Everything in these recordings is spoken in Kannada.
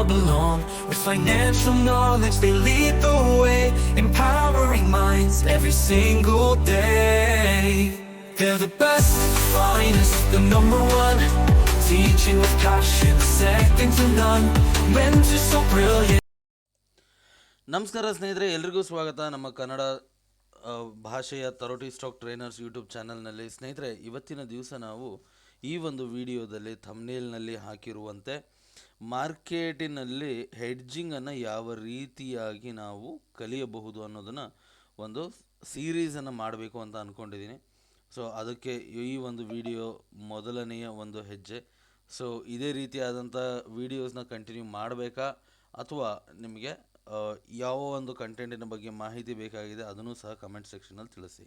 all belong. With financial knowledge, they lead the way, empowering minds every single day. They're the best, finest, the number one. Teaching with passion, second to none. Mentors so brilliant. ನಮಸ್ಕಾರ ಸ್ನೇಹಿತರೆ ಎಲ್ರಿಗೂ ಸ್ವಾಗತ ನಮ್ಮ ಕನ್ನಡ ಭಾಷೆಯ ತರೋಟಿ ಸ್ಟಾಕ್ ಟ್ರೈನರ್ಸ್ ಯೂಟ್ಯೂಬ್ ಚಾನಲ್ನಲ್ಲಿ ಸ್ನೇಹಿತರೆ ಇವತ್ತಿನ ದಿವಸ ನಾವು ಈ ಒಂದು ವಿಡಿಯೋದಲ್ಲಿ ಥಮ್ನೇಲ್ನಲ್ಲಿ ಹಾಕಿರುವಂತೆ ಮಾರ್ಕೆಟಿನಲ್ಲಿ ಹೆಡ್ಜಿಂಗನ್ನು ಯಾವ ರೀತಿಯಾಗಿ ನಾವು ಕಲಿಯಬಹುದು ಅನ್ನೋದನ್ನು ಒಂದು ಸೀರೀಸನ್ನು ಮಾಡಬೇಕು ಅಂತ ಅಂದ್ಕೊಂಡಿದ್ದೀನಿ ಸೊ ಅದಕ್ಕೆ ಈ ಒಂದು ವಿಡಿಯೋ ಮೊದಲನೆಯ ಒಂದು ಹೆಜ್ಜೆ. ಸೊ ಇದೇ ರೀತಿಯಾದಂಥ ವೀಡಿಯೋಸ್ನ ಕಂಟಿನ್ಯೂ ಮಾಡಬೇಕಾ? ಅಥವಾ ನಿಮಗೆ ಯಾವ ಒಂದು ಕಂಟೆಂಟಿನ ಬಗ್ಗೆ ಮಾಹಿತಿ ಬೇಕಾಗಿದೆ ಅದನ್ನು ಸಹ ಕಮೆಂಟ್ ಸೆಕ್ಷನಲ್ಲಿ ತಿಳಿಸಿ.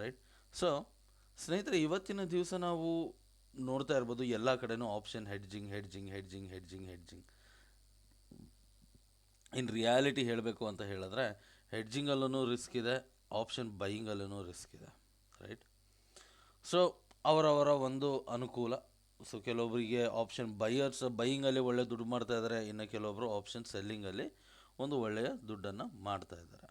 ರೈಟ್ ಸೊ ಸ್ನೇಹಿತರೆ, ಇವತ್ತಿನ ದಿವಸ ನಾವು ನೋಡ್ತಾ ಇರ್ಬೋದು, ಎಲ್ಲ ಕಡೆನೂ option hedging hedging hedging hedging hedging in reality ಹೇಳಬೇಕು ಅಂತ ಹೇಳಿದ್ರೆ ಹೆಡ್ಜಿಂಗಲ್ಲೂ ರಿಸ್ಕ್ ಇದೆ ಆಪ್ಷನ್ ಬೈಯಿಂಗಲ್ಲೂ ರಿಸ್ಕ್ ಇದೆ ರೈಟ್ ಸೊ ಅವರವರ ಒಂದು ಅನುಕೂಲ. ಸೊ ಕೆಲವೊಬ್ಬರಿಗೆ ಆಪ್ಷನ್ ಬೈಯರ್ಸ್ ಬೈಯಿಂಗಲ್ಲಿ ಒಳ್ಳೆ ದುಡ್ಡು ಮಾಡ್ತಾ ಇದ್ದಾರೆ ಇನ್ನು ಕೆಲವೊಬ್ಬರು ಆಪ್ಷನ್ ಸೆಲ್ಲಿಂಗಲ್ಲಿ ಒಂದು ಒಳ್ಳೆಯ ದುಡ್ಡನ್ನು ಮಾಡ್ತಾ ಇದ್ದಾರೆ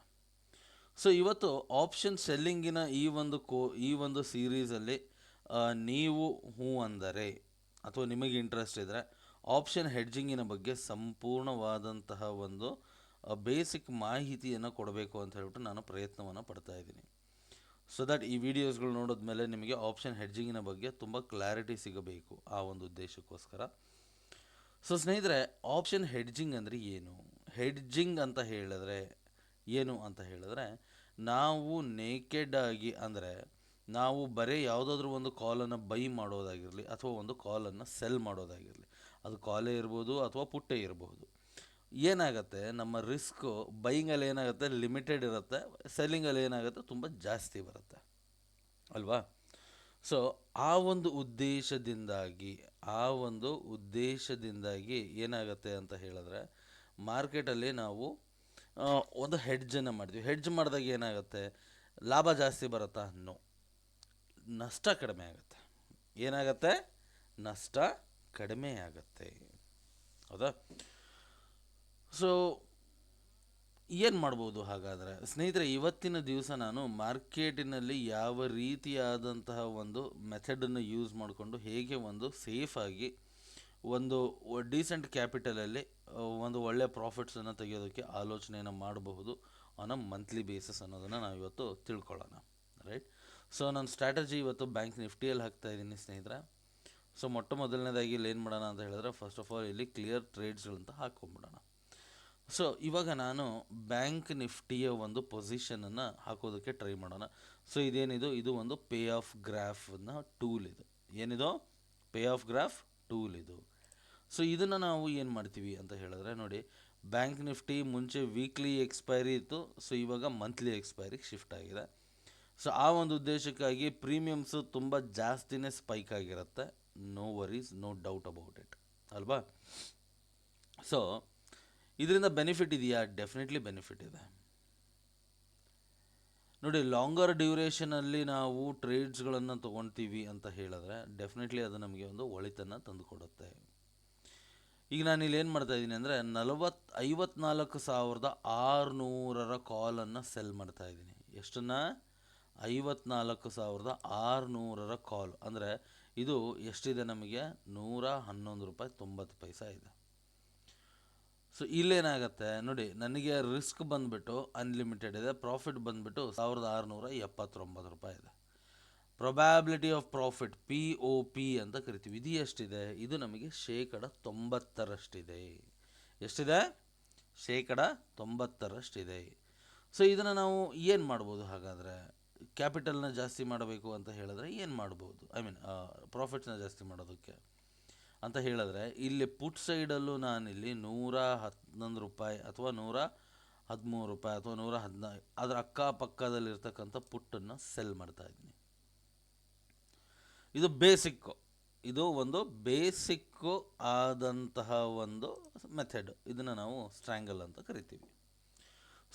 ಸೊ ಇವತ್ತು ಆಪ್ಷನ್ ಸೆಲ್ಲಿಂಗಿನ ಈ ಒಂದು ಕೋ, ಈ ಒಂದು ಸೀರೀಸಲ್ಲಿ ನೀವು, ಹೂ ಅಂದರೆ ಅಥವಾ ನಿಮಗೆ ಇಂಟ್ರೆಸ್ಟ್ ಇದ್ದರೆ ಆಪ್ಷನ್ ಹೆಡ್ಜಿಂಗಿನ ಬಗ್ಗೆ ಸಂಪೂರ್ಣವಾದಂತಹ ಒಂದು ಬೇಸಿಕ್ ಮಾಹಿತಿಯನ್ನು ಕೊಡಬೇಕು ಅಂತ ಹೇಳ್ಬಿಟ್ಟು ನಾನು ಪ್ರಯತ್ನವನ್ನು ಪಡ್ತಾ ಇದ್ದೀನಿ. ಸೊ ದಟ್ ಈ ವಿಡಿಯೋಸ್ಗಳು ನೋಡಿದ್ಮೇಲೆ ನಿಮಗೆ ಆಪ್ಷನ್ ಹೆಡ್ಜಿಂಗಿನ ಬಗ್ಗೆ ತುಂಬ ಕ್ಲಾರಿಟಿ ಸಿಗಬೇಕು ಆ ಒಂದು ಉದ್ದೇಶಕ್ಕೋಸ್ಕರ. ಸೊ ಸ್ನೇಹಿತರೆ ಆಪ್ಷನ್ ಹೆಡ್ಜಿಂಗ್ ಅಂದರೆ ಏನು? ಹೆಡ್ಜಿಂಗ್ ಅಂತ ಹೇಳಿದ್ರೆ ಏನು ಅಂತ ಹೇಳಿದ್ರೆ, ನಾವು ನೇಕೆಡ್ ಆಗಿ ಅಂದರೆ ನಾವು ಬರೀ ಯಾವುದಾದ್ರೂ ಒಂದು ಕಾಲನ್ನು ಬೈ ಮಾಡೋದಾಗಿರಲಿ ಅಥವಾ ಒಂದು ಕಾಲನ್ನು ಸೆಲ್ ಮಾಡೋದಾಗಿರಲಿ. ಅದು ಕಾಲೇ ಇರ್ಬೋದು ಅಥವಾ ಪುಟ್ಟೆ ಇರಬಹುದು ಏನಾಗುತ್ತೆ, ನಮ್ಮ ರಿಸ್ಕು ಬೈಯಿಂಗಲ್ಲಿ ಏನಾಗುತ್ತೆ, ಲಿಮಿಟೆಡ್ ಇರುತ್ತೆ, ಸೆಲ್ಲಿಂಗಲ್ಲಿ ಏನಾಗುತ್ತೆ, ತುಂಬ ಜಾಸ್ತಿ ಬರುತ್ತೆ. ಅಲ್ವಾ? ಸೊ, ಆ ಒಂದು ಉದ್ದೇಶದಿಂದಾಗಿ, ಆ ಒಂದು ಉದ್ದೇಶದಿಂದಾಗಿ ಏನಾಗುತ್ತೆ ಅಂತ ಹೇಳಿದ್ರೆ, ಮಾರ್ಕೆಟಲ್ಲಿ ನಾವು ಒಂದು ಹೆಡ್ಜನ್ನು ಮಾಡ್ತೀವಿ ಹೆಡ್ಜ್ ಮಾಡಿದಾಗ ಏನಾಗುತ್ತೆ, ಲಾಭ ಜಾಸ್ತಿ ಬರುತ್ತಾ? ನೋ. ನಷ್ಟ ಕಡಿಮೆ ಆಗುತ್ತೆ. ಏನಾಗುತ್ತೆ? ನಷ್ಟ ಕಡಿಮೆ ಆಗುತ್ತೆ. ಹೌದಾ? ಸೊ ಏನು ಮಾಡ್ಬೋದು ಹಾಗಾದರೆ? ಸ್ನೇಹಿತರೆ, ಇವತ್ತಿನ ದಿವಸ ನಾನು ಮಾರ್ಕೆಟಿನಲ್ಲಿ ಯಾವ ರೀತಿಯಾದಂತಹ ಒಂದು ಮೆಥಡನ್ನು ಯೂಸ್ ಮಾಡಿಕೊಂಡು ಹೇಗೆ ಒಂದು ಸೇಫಾಗಿ ಒಂದು ಡೀಸೆಂಟ್ ಕ್ಯಾಪಿಟಲಲ್ಲಿ ಒಂದು ಒಳ್ಳೆಯ ಪ್ರಾಫಿಟ್ಸನ್ನು ತೆಗೆಯೋದಕ್ಕೆ ಆಲೋಚನೆಯನ್ನು ಮಾಡಬಹುದು ಆನ್ ಮಂತ್ಲಿ ಬೇಸಿಸ್ ಅನ್ನೋದನ್ನು ನಾವು ಇವತ್ತು ತಿಳ್ಕೊಳ್ಳೋಣ ರೈಟ್ ಸೊ ನನ್ನ ಸ್ಟ್ರಾಟಜಿ ಇವತ್ತು ಬ್ಯಾಂಕ್ ನಿಫ್ಟಿಯಲ್ಲಿ ಹಾಕ್ತಾ ಇದ್ದೀನಿ ಸ್ನೇಹಿತರೆ. ಸೊ ಮೊಟ್ಟ ಮೊದಲನೇದಾಗಿ ಇಲ್ಲಿ ಏನು ಮಾಡೋಣ ಅಂತ ಹೇಳಿದ್ರೆ ಫಸ್ಟ್ ಆಫ್ ಆಲ್ ಇಲ್ಲಿ ಕ್ಲಿಯರ್ ಟ್ರೇಡ್ಸ್ಗಳಂತ ಹಾಕ್ಕೊಂಬಿಡೋಣ ಸೊ ಇವಾಗ ನಾನು ಬ್ಯಾಂಕ್ ನಿಫ್ಟಿಯ ಒಂದು ಪೊಸಿಷನನ್ನು ಹಾಕೋದಕ್ಕೆ ಟ್ರೈ ಮಾಡೋಣ. ಸೊ ಇದೇನಿದು? ಇದು ಒಂದು ಪೇ ಆಫ್ ಗ್ರಾಫ್ನ ಟೂಲ್ ಇದು. ಏನಿದು? ಪೇ ಆಫ್ ಗ್ರಾಫ್ ಟೂಲ್ ಇದು. ಸೊ ಇದನ್ನು ನಾವು ಏನು ಮಾಡ್ತೀವಿ ಅಂತ ಹೇಳಿದ್ರೆ, ನೋಡಿ ಬ್ಯಾಂಕ್ ನಿಫ್ಟಿ ಮುಂಚೆ ವೀಕ್ಲಿ ಎಕ್ಸ್ಪೈರಿ ಇತ್ತು. ಸೊ ಇವಾಗ ಮಂತ್ಲಿ ಎಕ್ಸ್ಪೈರಿಗೆ ಶಿಫ್ಟ್ ಆಗಿದೆ. ಸೊ ಆ ಒಂದು ಉದ್ದೇಶಕ್ಕಾಗಿ ಪ್ರೀಮಿಯಮ್ಸು ತುಂಬ ಜಾಸ್ತಿನೇ ಸ್ಪೈಕ್ ಆಗಿರುತ್ತೆ. No worries no doubt about it ಅಲ್ವಾ? ಸೊ ಇದರಿಂದ ಬೆನಿಫಿಟ್ ಇದೆಯಾ? ಡೆಫಿನೆಟ್ಲಿ ಬೆನಿಫಿಟ್ ಇದೆ. ನೋಡಿ ಲಾಂಗರ್ ಡ್ಯೂರೇಷನಲ್ಲಿ ನಾವು ಟ್ರೇಡ್ಸ್ಗಳನ್ನು ತೊಗೊಳ್ತೀವಿ ಅಂತ ಹೇಳಿದ್ರೆ ಡೆಫಿನೆಟ್ಲಿ ಅದು ನಮಗೆ ಒಂದು ಒಳಿತನ್ನು ತಂದುಕೊಡುತ್ತೆ. ಈಗ ನಾನು ಇಲ್ಲಿ ಏನು ಮಾಡ್ತಾ ಇದ್ದೀನಿ ಅಂದರೆ ನಲವತ್ತು ಐವತ್ನಾಲ್ಕು ಸಾವಿರದ ಆರುನೂರರ ಕಾಲನ್ನು ಸೆಲ್ ಮಾಡ್ತಾ ಇದ್ದೀನಿ. ಎಷ್ಟನ್ನ? ಐವತ್ನಾಲ್ಕು ಸಾವಿರದ ಆರುನೂರರ ಕಾಲ್. ಅಂದರೆ ಇದು ಎಷ್ಟಿದೆ ನಮಗೆ? ನೂರ ಹನ್ನೊಂದು ರೂಪಾಯಿ ತೊಂಬತ್ತು ಪೈಸಾ ಇದೆ. ಸೊ ಇಲ್ಲೇನಾಗತ್ತೆ? ನೋಡಿ, ನನಗೆ ರಿಸ್ಕ್ ಬಂದುಬಿಟ್ಟು ಅನ್ಲಿಮಿಟೆಡ್ ಇದೆ ಪ್ರಾಫಿಟ್ ಬಂದುಬಿಟ್ಟು ಸಾವಿರದ ಆರುನೂರ ಎಪ್ಪತ್ತೊಂಬತ್ತು ರೂಪಾಯಿ ಇದೆ. Probability of profit P O P ಅಂತ ಕರಿತೀವಿ. ಇದು ಎಷ್ಟಿದೆ? ಇದು ನಮಗೆ ಶೇಕಡ ತೊಂಬತ್ತರಷ್ಟಿದೆ. ಎಷ್ಟಿದೆ? ಶೇಕಡ ತೊಂಬತ್ತರಷ್ಟಿದೆ. ಸೊ ಇದನ್ನು ನಾವು ಏನು ಮಾಡ್ಬೋದು ಹಾಗಾದರೆ? ಕ್ಯಾಪಿಟಲ್ನ ಜಾಸ್ತಿ ಮಾಡಬೇಕು ಅಂತ ಹೇಳಿದ್ರೆ ಏನು ಮಾಡ್ಬೋದು? ಐ ಮೀನ್ ಪ್ರಾಫಿಟ್ಸ್ನ ಜಾಸ್ತಿ ಮಾಡೋದಕ್ಕೆ. ಅಂತ ಹೇಳಿದ್ರೆ, ಇಲ್ಲಿ ಪುಟ್ ಸೈಡಲ್ಲೂ ನಾನಿಲ್ಲಿ ನೂರ ಹನ್ನೊಂದು ರೂಪಾಯಿ ಅಥವಾ ನೂರ ಹದಿಮೂರು ರೂಪಾಯಿ ಅಥವಾ ನೂರ ಹದಿನೈದು ಅದರ ಅಕ್ಕಪಕ್ಕದಲ್ಲಿರ್ತಕ್ಕಂಥ ಪುಟ್ಟನ್ನು ಸೆಲ್ ಮಾಡ್ತಾ ಇದ್ದೀನಿ. ಇದು ಬೇಸಿಕ್ಕು ಇದು ಒಂದು ಬೇಸಿಕ್ಕು ಆದಂತಹ ಒಂದು ಮೆಥಡ್ ಇದನ್ನು ನಾವು ಸ್ಟ್ರ್ಯಾಂಗಲ್ ಅಂತ ಕರಿತೀವಿ.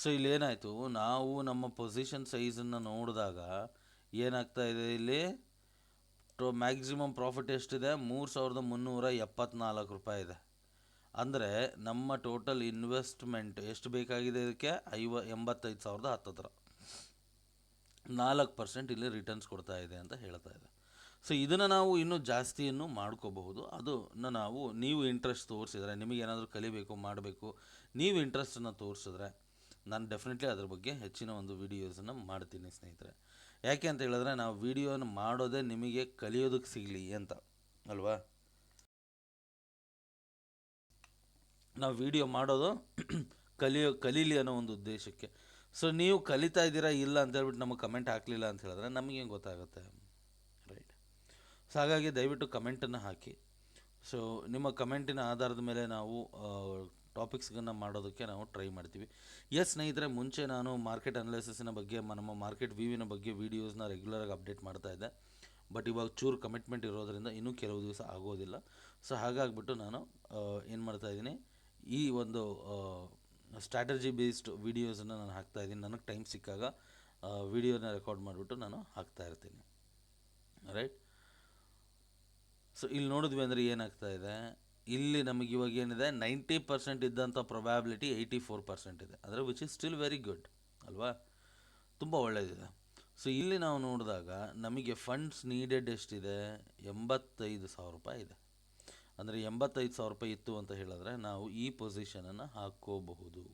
ಸೊ ಇಲ್ಲಿ ಏನಾಯಿತು? ನಾವು ನಮ್ಮ ಪೊಸಿಷನ್ ಸೈಜನ್ನು ನೋಡಿದಾಗ ಏನಾಗ್ತಾ ಇದೆ ಇಲ್ಲಿ? ಟೋ ಮ್ಯಾಕ್ಸಿಮಮ್ ಪ್ರಾಫಿಟ್ ಎಷ್ಟಿದೆ? ಮೂರು ಸಾವಿರದ ಮುನ್ನೂರ ಎಪ್ಪತ್ನಾಲ್ಕು ರೂಪಾಯಿ ಇದೆ. ಅಂದರೆ ನಮ್ಮ ಟೋಟಲ್ ಇನ್ವೆಸ್ಟ್ಮೆಂಟ್ ಎಷ್ಟು ಬೇಕಾಗಿದೆ ಇದಕ್ಕೆ? ಐವ, ಎಂಬತ್ತೈದು ಸಾವಿರದ ಹತ್ತತ್ರ. ನಾಲ್ಕು ಪರ್ಸೆಂಟ್ ಇಲ್ಲಿ ರಿಟರ್ನ್ಸ್ ಕೊಡ್ತಾ ಇದೆ ಅಂತ ಹೇಳ್ತಾ ಇದೆ. ಸೊ ಇದನ್ನು ನಾವು ಇನ್ನೂ ಜಾಸ್ತಿಯನ್ನು ಮಾಡ್ಕೋಬಹುದು. ಅದನ್ನು ನಾವು, ನೀವು ಇಂಟ್ರೆಸ್ಟ್ ತೋರಿಸಿದ್ರೆ ನಿಮಗೇನಾದರೂ ಕಲಿಬೇಕು, ಮಾಡಬೇಕು, ನೀವು ಇಂಟ್ರೆಸ್ಟನ್ನು ತೋರಿಸಿದ್ರೆ ನಾನು ಡೆಫಿನೆಟ್ಲಿ ಅದ್ರ ಬಗ್ಗೆ ಹೆಚ್ಚಿನ ಒಂದು ವೀಡಿಯೋಸನ್ನು ಮಾಡ್ತೀನಿ ಸ್ನೇಹಿತರೆ. ಯಾಕೆ ಅಂತ ಹೇಳಿದ್ರೆ ನಾವು ವೀಡಿಯೋನ ಮಾಡೋದೇ ನಿಮಗೆ ಕಲಿಯೋದಕ್ಕೆ ಸಿಗಲಿ ಅಂತ, ಅಲ್ವಾ? ನಾವು ವಿಡಿಯೋ ಮಾಡೋದು ಕಲಿಯೋ, ಕಲೀಲಿ ಅನ್ನೋ ಒಂದು ಉದ್ದೇಶಕ್ಕೆ. ಸೊ ನೀವು ಕಲಿತಾ ಇದ್ದೀರಾ ಇಲ್ಲ ಅಂತ ಹೇಳ್ಬಿಟ್ಟು ನಮಗೆ ಕಮೆಂಟ್ ಹಾಕಲಿಲ್ಲ ಅಂತ ಹೇಳಿದ್ರೆ ನಮಗೆ ಗೊತ್ತಾಗುತ್ತೆ? ರೈಟ್ ಸೊ ಹಾಗಾಗಿ ದಯವಿಟ್ಟು ಕಮೆಂಟನ್ನು ಹಾಕಿ. ಸೊ ನಿಮ್ಮ ಕಮೆಂಟಿನ ಆಧಾರದ ಮೇಲೆ ನಾವು ಟಾಪಿಕ್ಸ್ಗಳನ್ನು ಮಾಡೋದಕ್ಕೆ ನಾವು ಟ್ರೈ ಮಾಡ್ತೀವಿ. ಎಸ್ ಸ್ನೇಹಿತರೆ, ಮುಂಚೆ ನಾನು ಮಾರ್ಕೆಟ್ ಅನಾಲಿಸಿಸಿನ ಬಗ್ಗೆ, ನಮ್ಮ ಮಾರ್ಕೆಟ್ ವಿವಿನ ಬಗ್ಗೆ ವೀಡಿಯೋಸ್ನ ರೆಗ್ಯುಲರಾಗಿ ಅಪ್ಡೇಟ್ ಮಾಡ್ತಾ ಇದ್ದೆ. ಬಟ್ ಇವಾಗ ಚೂರು ಕಮಿಟ್ಮೆಂಟ್ ಇರೋದರಿಂದ ಇನ್ನೂ ಕೆಲವು ದಿವಸ ಆಗೋದಿಲ್ಲ. ಸೊ ಹಾಗಾಗ್ಬಿಟ್ಟು ನಾನು ಏನು ಮಾಡ್ತಾ ಇದ್ದೀನಿ, ಈ ಒಂದು ಸ್ಟ್ರಾಟಜಿ ಬೇಸ್ಡ್ ವೀಡಿಯೋಸನ್ನು ನಾನು ಹಾಕ್ತಾ ಇದ್ದೀನಿ. ನನಗೆ ಟೈಮ್ ಸಿಕ್ಕಾಗ ವೀಡಿಯೋನ ರೆಕಾರ್ಡ್ ಮಾಡಿಬಿಟ್ಟು ನಾನು ಹಾಕ್ತಾ ಇರ್ತೀನಿ. ರೈಟ್ ಸೊ ಇಲ್ಲಿ ನೋಡಿದ್ವಿ ಅಂದರೆ ಏನಾಗ್ತಾ ಇದೆ? ಇಲ್ಲಿ ನಮಗೆ ಇವಾಗ ಏನಿದೆ ನೈಂಟಿ ಪರ್ಸೆಂಟ್ ಇದ್ದಂಥ ಪ್ರೊಬ್ಯಾಬಿಲಿಟಿ ಏಯ್ಟಿ ಫೋರ್ ಪರ್ಸೆಂಟ್ ಇದೆ. ಅದರ which is still very good ಅಲ್ವಾ? ತುಂಬ ಒಳ್ಳೆಯದಿದೆ ಸೊ ಇಲ್ಲಿ ನಾವು ನೋಡಿದಾಗ ನಮಗೆ ಫಂಡ್ಸ್ ನೀಡೆಡ್ ಎಷ್ಟಿದೆ? ಎಂಬತ್ತೈದು ಸಾವಿರ ರೂಪಾಯಿ ಇದೆ. ಅಂದರೆ ಎಂಬತ್ತೈದು ಸಾವಿರ ರೂಪಾಯಿ ಇತ್ತು ಅಂತ ಹೇಳಿದ್ರೆ ನಾವು ಈ ಪೊಸಿಷನನ್ನು ಹಾಕ್ಕೋಬಹುದು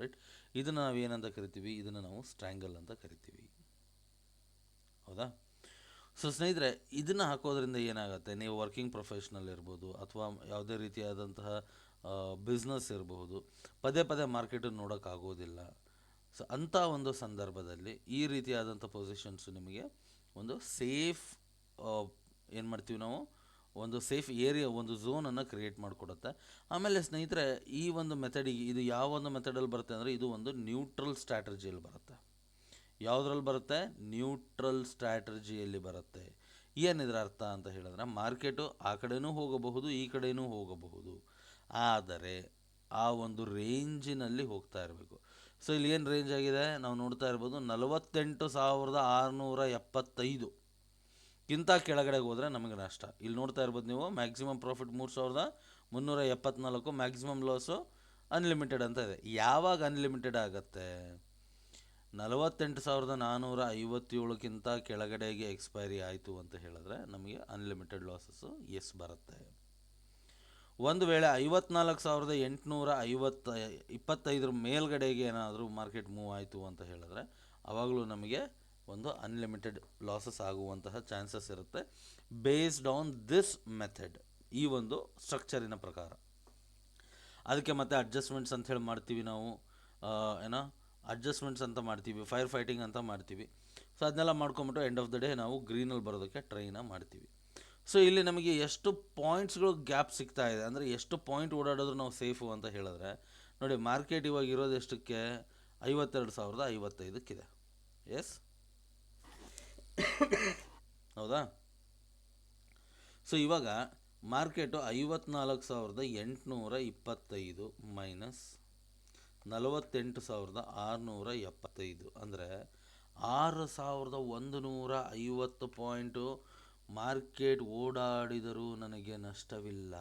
ರೈಟ್ ಇದನ್ನು ನಾವು ಏನಂತ ಕರಿತೀವಿ? ಇದನ್ನು ನಾವು ಸ್ಟ್ರ್ಯಾಂಗಲ್ ಅಂತ ಕರಿತೀವಿ. ಹೌದಾ? ಸೊ ಸ್ನೇಹಿತರೆ, ಇದನ್ನು ಹಾಕೋದ್ರಿಂದ ಏನಾಗುತ್ತೆ? ನೀವು ವರ್ಕಿಂಗ್ ಪ್ರೊಫೆಷ್ನಲ್ ಇರ್ಬೋದು ಅಥವಾ ಯಾವುದೇ ರೀತಿಯಾದಂತಹ ಬಿಸ್ನೆಸ್ ಇರಬಹುದು ಪದೇ ಪದೇ ಮಾರ್ಕೆಟನ್ನು ನೋಡೋಕ್ಕಾಗೋದಿಲ್ಲ ಸೊ ಅಂಥ ಒಂದು ಸಂದರ್ಭದಲ್ಲಿ ಈ ರೀತಿಯಾದಂಥ ಪೊಸಿಷನ್ಸ್ ನಿಮಗೆ ಒಂದು ಸೇಫ್ ಏನು ಮಾಡ್ತೀವಿ ನಾವು? ಒಂದು ಸೇಫ್ ಏರಿಯಾ ಒಂದು ಝೋನನ್ನು ಕ್ರಿಯೇಟ್ ಮಾಡಿಕೊಡುತ್ತೆ. ಆಮೇಲೆ ಸ್ನೇಹಿತರೆ, ಈ ಒಂದು ಮೆಥಡಿಗೆ ಇದು ಯಾವ ಒಂದು ಮೆಥಡಲ್ಲಿ ಬರುತ್ತೆ ಅಂದರೆ ಇದು ಒಂದು ನ್ಯೂಟ್ರಲ್ ಸ್ಟ್ರಾಟಜಿಯಲ್ಲಿ ಬರುತ್ತೆ. ಯಾವುದ್ರಲ್ಲಿ ಬರುತ್ತೆ? ನ್ಯೂಟ್ರಲ್ ಸ್ಟ್ರಾಟಜಿಯಲ್ಲಿ ಬರುತ್ತೆ. ಏನಿದ್ರ ಅರ್ಥ ಅಂತ ಹೇಳಿದ್ರೆ ಮಾರ್ಕೆಟು ಆ ಕಡೆಯೂ ಹೋಗಬಹುದು, ಈ ಕಡೆಯೂ ಹೋಗಬಹುದು. ಆದರೆ ಆ ಒಂದು ರೇಂಜಿನಲ್ಲಿ ಹೋಗ್ತಾ ಇರಬೇಕು. ಸೊ ಇಲ್ಲಿ ಏನು ರೇಂಜ್ ಆಗಿದೆ? ನಾವು ನೋಡ್ತಾ ಇರ್ಬೋದು ನಲವತ್ತೆಂಟು ಸಾವಿರದ ಆರುನೂರ ಎಪ್ಪತ್ತೈದು. ಗಿಂತ ಕೆಳಗಡೆಗೆ ಹೋದರೆ ನಮಗೆ ನಷ್ಟ. ಇಲ್ಲಿ ನೋಡ್ತಾ ಇರ್ಬೋದು ನೀವು ಮ್ಯಾಕ್ಸಿಮಮ್ ಪ್ರಾಫಿಟ್ ಮೂರು ಸಾವಿರದ ಮುನ್ನೂರ ಎಪ್ಪತ್ನಾಲ್ಕು ಮ್ಯಾಕ್ಸಿಮಮ್ ಲಾಸು ಅನ್ಲಿಮಿಟೆಡ್ ಅಂತ ಇದೆ. ಯಾವಾಗ ಅನ್ಲಿಮಿಟೆಡ್ ಆಗುತ್ತೆ? ನಲವತ್ತೆಂಟು ಸಾವಿರದ ನಾನ್ನೂರ ಐವತ್ತೇಳಕ್ಕಿಂತ ಕೆಳಗಡೆಗೆ ಎಕ್ಸ್ಪೈರಿ ಆಯಿತು ಅಂತ ಹೇಳಿದ್ರೆ ನಮಗೆ ಅನ್ಲಿಮಿಟೆಡ್ ಲಾಸಸ್ಸು ಎಸ್ ಬರುತ್ತೆ. ಒಂದು ವೇಳೆ ಐವತ್ನಾಲ್ಕು ಸಾವಿರದ ಎಂಟುನೂರ ಐವತ್ತ, ಇಪ್ಪತ್ತೈದರ ಮೇಲ್ಗಡೆಗೆ ಏನಾದರೂ ಮಾರ್ಕೆಟ್ ಮೂವ್ ಆಯಿತು ಅಂತ ಹೇಳಿದ್ರೆ ಆವಾಗಲೂ ನಮಗೆ ಒಂದು ಅನ್ಲಿಮಿಟೆಡ್ ಲಾಸಸ್ ಆಗುವಂತಹ ಚಾನ್ಸಸ್ ಇರುತ್ತೆ. ಬೇಸ್ಡ್ ಆನ್ ದಿಸ್ ಮೆಥಡ್ ಈ ಒಂದು ಸ್ಟ್ರಕ್ಚರಿನ ಪ್ರಕಾರ. ಅದಕ್ಕೆ ಮತ್ತೆ ಅಡ್ಜಸ್ಟ್ಮೆಂಟ್ಸ್ ಅಂತ ಹೇಳಿ ಮಾಡ್ತೀವಿ ನಾವು. ಏನೋ ಅಡ್ಜಸ್ಟ್ಮೆಂಟ್ಸ್ ಅಂತ ಮಾಡ್ತೀವಿ ಫೈರ್ ಫೈಟಿಂಗ್ ಅಂತ ಮಾಡ್ತೀವಿ. ಸೊ ಅದನ್ನೆಲ್ಲ ಮಾಡ್ಕೊಂಬಿಟ್ಟು ಎಂಡ್ ಆಫ್ ದ ಡೇ ನಾವು ಗ್ರೀನಲ್ಲಿ ಬರೋದಕ್ಕೆ ಟ್ರೈನ ಮಾಡ್ತೀವಿ. ಸೊ ಇಲ್ಲಿ ನಮಗೆ ಎಷ್ಟು ಪಾಯಿಂಟ್ಸ್ಗಳು ಗ್ಯಾಪ್ ಸಿಗ್ತಾ ಇದೆ, ಅಂದರೆ ಎಷ್ಟು ಪಾಯಿಂಟ್ ಓಡಾಡಿದ್ರು ನಾವು ಸೇಫು ಅಂತ ಹೇಳಿದ್ರೆ, ನೋಡಿ ಮಾರ್ಕೆಟ್ ಇವಾಗ ಇರೋದು ಎಷ್ಟಕ್ಕೆ? ಐವತ್ತೆರಡು ಸಾವಿರದ ಐವತ್ತೈದಕ್ಕಿದೆ. ಎಸ್ ಹೌದಾ? ಸೊ ಇವಾಗ ಮಾರ್ಕೆಟು ಐವತ್ನಾಲ್ಕು ಸಾವಿರದ ಎಂಟುನೂರ ಇಪ್ಪತ್ತೈದು ಮೈನಸ್ ನಲವತ್ತೆಂಟು ಸಾವಿರದ ಆರುನೂರ ಎಪ್ಪತ್ತೈದು. ಅಂದರೆ ಆರು ಸಾವಿರದ ಒಂದು ನೂರ ಐವತ್ತು ಪಾಯಿಂಟು ಮಾರ್ಕೆಟ್ ಓಡಾಡಿದರೂ ನನಗೆ ನಷ್ಟವಿಲ್ಲ.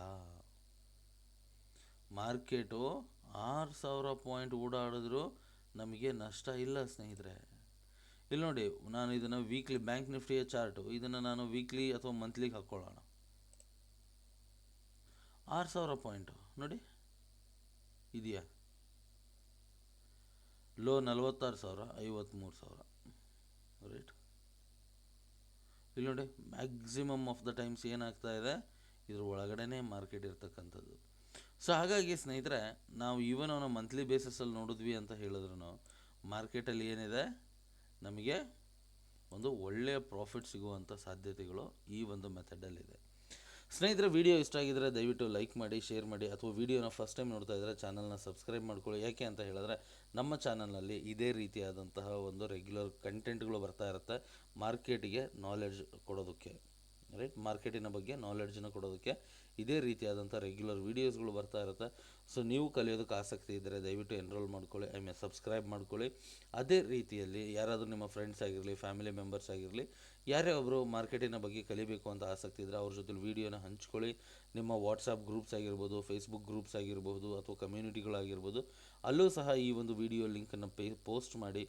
ಮಾರ್ಕೆಟು ಆರು ಸಾವಿರ ಪಾಯಿಂಟ್ ಓಡಾಡಿದ್ರು ನಮಗೆ ನಷ್ಟ ಇಲ್ಲ ಸ್ನೇಹಿತರೆ. ಇಲ್ಲಿ ನೋಡಿ, ನಾನು ಇದನ್ನು ವೀಕ್ಲಿ ಬ್ಯಾಂಕ್ ನಿಫ್ಟಿಯ ಚಾರ್ಟು ಇದನ್ನು ನಾನು ವೀಕ್ಲಿ ಅಥವಾ ಮಂತ್ಲಿಗೆ ಹಾಕ್ಕೊಳ್ಳೋಣ ಆರು ಸಾವಿರ ಪಾಯಿಂಟು, ನೋಡಿ, ಇದೆಯಾ? ಲೋ ನಲವತ್ತಾರು ಸಾವಿರ ಐವತ್ತ್ಮೂರು ಸಾವಿರ. ರೈಟ್ ಇಲ್ಲಿ ನೋಡಿ ಮ್ಯಾಕ್ಸಿಮಮ್ ಆಫ್ ದ ಟೈಮ್ಸ್ ಏನಾಗ್ತಾ ಇದೆ? ಇದ್ರ ಒಳಗಡೆನೇ ಮಾರ್ಕೆಟ್ ಇರ್ತಕ್ಕಂಥದ್ದು. ಸೊ ಹಾಗಾಗಿ ಸ್ನೇಹಿತರೆ, ನಾವು ಈವನ್ ಅವನ ಮಂತ್ಲಿ ಬೇಸಿಸಲ್ಲಿ ನೋಡಿದ್ವಿ ಅಂತ ಹೇಳಿದ್ರು ಮಾರ್ಕೆಟಲ್ಲಿ ಏನಿದೆ? ನಮಗೆ ಒಂದು ಒಳ್ಳೆಯ ಪ್ರಾಫಿಟ್ ಸಿಗುವಂಥ ಸಾಧ್ಯತೆಗಳು ಈ ಒಂದು ಮೆಥಡಲ್ಲಿದೆ ಸ್ನೇಹಿತರೆ, ವಿಡಿಯೋ ಇಷ್ಟ ಆಗಿದ್ದರೆ ದಯವಿಟ್ಟು ಲೈಕ್ ಮಾಡಿ, ಶೇರ್ ಮಾಡಿ ಅಥವಾ ವಿಡಿಯೋನ ಫಸ್ಟ್ ಟೈಮ್ ನೋಡ್ತಾ ಇದ್ದರೆ ಚಾನಲ್ನ ಸಬ್ಸ್ಕ್ರೈಬ್ ಮಾಡ್ಕೊಳ್ಳಿ. ಯಾಕೆ ಅಂತ ಹೇಳಿದ್ರೆ, ನಮ್ಮ ಚಾನಲ್ನಲ್ಲಿ ಇದೇ ರೀತಿಯಾದಂತಹ ಒಂದು ರೆಗ್ಯುಲರ್ ಕಂಟೆಂಟ್ಗಳು ಬರ್ತಾ ಇರುತ್ತೆ. ಮಾರ್ಕೆಟಿಗೆ ನಾಲೆಡ್ಜ್ ಕೊಡೋದಕ್ಕೆ. ರೈಟ್ ಮಾರ್ಕೆಟಿನ ಬಗ್ಗೆ ನಾಲೆಡ್ಜನ್ನ ಕೊಡೋದಕ್ಕೆ ಇದೇ ರೀತಿಯಾದಂಥ ರೆಗ್ಯುಲರ್ ವೀಡಿಯೋಸ್ಗಳು ಬರ್ತಾ ಇರುತ್ತೆ. ಸೊ ನೀವು ಕಲಿಯೋದಕ್ಕೆ ಆಸಕ್ತಿ ಇದ್ದರೆ ದಯವಿಟ್ಟು ಎನ್ರೋಲ್ ಮಾಡ್ಕೊಳ್ಳಿ ಐ ಮೀನ್ ಸಬ್ಸ್ಕ್ರೈಬ್ ಮಾಡ್ಕೊಳ್ಳಿ. ಅದೇ ರೀತಿಯಲ್ಲಿ ಯಾರಾದರೂ ನಿಮ್ಮ ಫ್ರೆಂಡ್ಸ್ ಆಗಿರಲಿ ಫ್ಯಾಮಿಲಿ ಮೆಂಬರ್ಸ್ ಆಗಿರಲಿ, ಯಾರೇ ಒಬ್ಬರು ಮಾರ್ಕೆಟಿನ ಬಗ್ಗೆ ಕಲಿಬೇಕು ಅಂತ ಆಸಕ್ತಿ ಇದ್ದರೆ ಅವ್ರ ಜೊತೆ ವೀಡಿಯೋನ ಹಂಚ್ಕೊಳ್ಳಿ. ನಿಮ್ಮ ವಾಟ್ಸಪ್ ಗ್ರೂಪ್ಸ್ ಆಗಿರ್ಬೋದು ಫೇಸ್ಬುಕ್ ಗ್ರೂಪ್ಸ್ ಆಗಿರ್ಬೋದು ಅಥವಾ ಕಮ್ಯುನಿಟಿಗಳಾಗಿರ್ಬೋದು ಅಲ್ಲೂ ಸಹ ಈ ಒಂದು ವಿಡಿಯೋ ಲಿಂಕನ್ನು ಪೇ ಪೋಸ್ಟ್ ಮಾಡಿ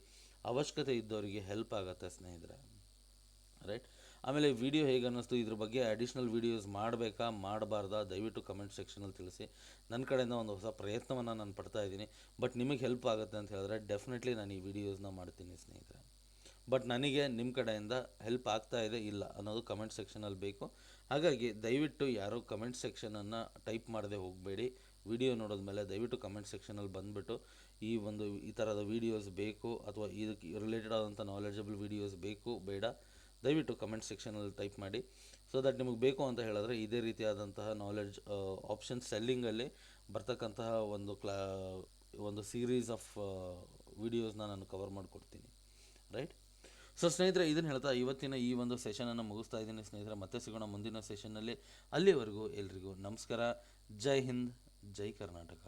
ಅವಶ್ಯಕತೆ ಇದ್ದವರಿಗೆ ಹೆಲ್ಪ್ ಆಗುತ್ತೆ ಸ್ನೇಹಿತರೆ. ರೈಟ್ ಆಮೇಲೆ ವಿಡಿಯೋ ಹೇಗೆ ಅನ್ನಿಸ್ತು, ಇದ್ರ ಬಗ್ಗೆ ಅಡಿಷ್ನಲ್ ವೀಡಿಯೋಸ್ ಮಾಡಬೇಕಾ, ಮಾಡಬಾರ್ದಾ, ದಯವಿಟ್ಟು ಕಮೆಂಟ್ ಸೆಕ್ಷನಲ್ಲಿ ತಿಳಿಸಿ. ನನ್ನ ಕಡೆಯಿಂದ ಒಂದು ಹೊಸ ಪ್ರಯತ್ನವನ್ನು ನಾನು ಪಡ್ತಾ ಇದ್ದೀನಿ. ಬಟ್ ನಿಮಗೆ ಹೆಲ್ಪ್ ಆಗುತ್ತೆ ಅಂತ ಹೇಳಿದ್ರೆ ಡೆಫಿನೆಟ್ಲಿ ನಾನು ಈ ವಿಡಿಯೋಸ್ನ ಮಾಡ್ತೀನಿ, ಸ್ನೇಹಿತರೆ. ಬಟ್ ನನಗೆ ನಿಮ್ಮ ಕಡೆಯಿಂದ ಹೆಲ್ಪ್ ಆಗ್ತಾ ಇದೆ, ಇಲ್ಲ ಅನ್ನೋದು ಕಮೆಂಟ್ ಸೆಕ್ಷನಲ್ಲಿ ಬೇಕು. ಹಾಗಾಗಿ ದಯವಿಟ್ಟು ಯಾರೂ ಕಮೆಂಟ್ ಸೆಕ್ಷನನ್ನು ಟೈಪ್ ಮಾಡದೆ ಹೋಗಬೇಡಿ. ವಿಡಿಯೋ ನೋಡಿದ ಮೇಲೆ ದಯವಿಟ್ಟು ಕಮೆಂಟ್ ಸೆಕ್ಷನಲ್ಲಿ ಬಂದುಬಿಟ್ಟು ಈ ಒಂದು ಈ ಥರದ ವೀಡಿಯೋಸ್ ಬೇಕು, ಅಥವಾ ಇದಕ್ಕೆ ರಿಲೇಟೆಡ್ ಆದಂಥ ನಾಲೆಜಬಲ್ ವೀಡಿಯೋಸ್ ಬೇಕು, ಬೇಡ. ದಯವಿಟ್ಟು ಕಮೆಂಟ್ ಸೆಕ್ಷನಲ್ಲಿ ಟೈಪ್ ಮಾಡಿ ಸೊ ದಟ್ ನಿಮಗೆ ಬೇಕು ಅಂತ ಹೇಳಿದ್ರೆ ಇದೇ ರೀತಿಯಾದಂತಹ ನಾಲೆಡ್ಜ್ ಆಪ್ಷನ್ ಸೆಲ್ಲಿಂಗಲ್ಲಿ ಬರ್ತಕ್ಕಂತಹ ಒಂದು ಕ್ಲಾ, ಒಂದು ಸೀರೀಸ್ ಆಫ್ ವಿಡಿಯೋಸ್ನ ನಾನು ಕವರ್ ಮಾಡಿಕೊಡ್ತೀನಿ. ರೈಟ್ ಸೊ ಸ್ನೇಹಿತರೆ ಇದನ್ನು ಹೇಳ್ತಾ ಇವತ್ತಿನ ಈ ಒಂದು ಸೆಷನನ್ನು ಮುಗಿಸ್ತಾ ಇದ್ದೀನಿ ಸ್ನೇಹಿತರೆ. ಮತ್ತೆ ಸಿಗೋಣ ಮುಂದಿನ ಸೆಷನ್ನಲ್ಲಿ ಅಲ್ಲಿವರೆಗೂ ಎಲ್ರಿಗೂ ನಮಸ್ಕಾರ. ಜೈ ಹಿಂದ್, ಜೈ ಕರ್ನಾಟಕ.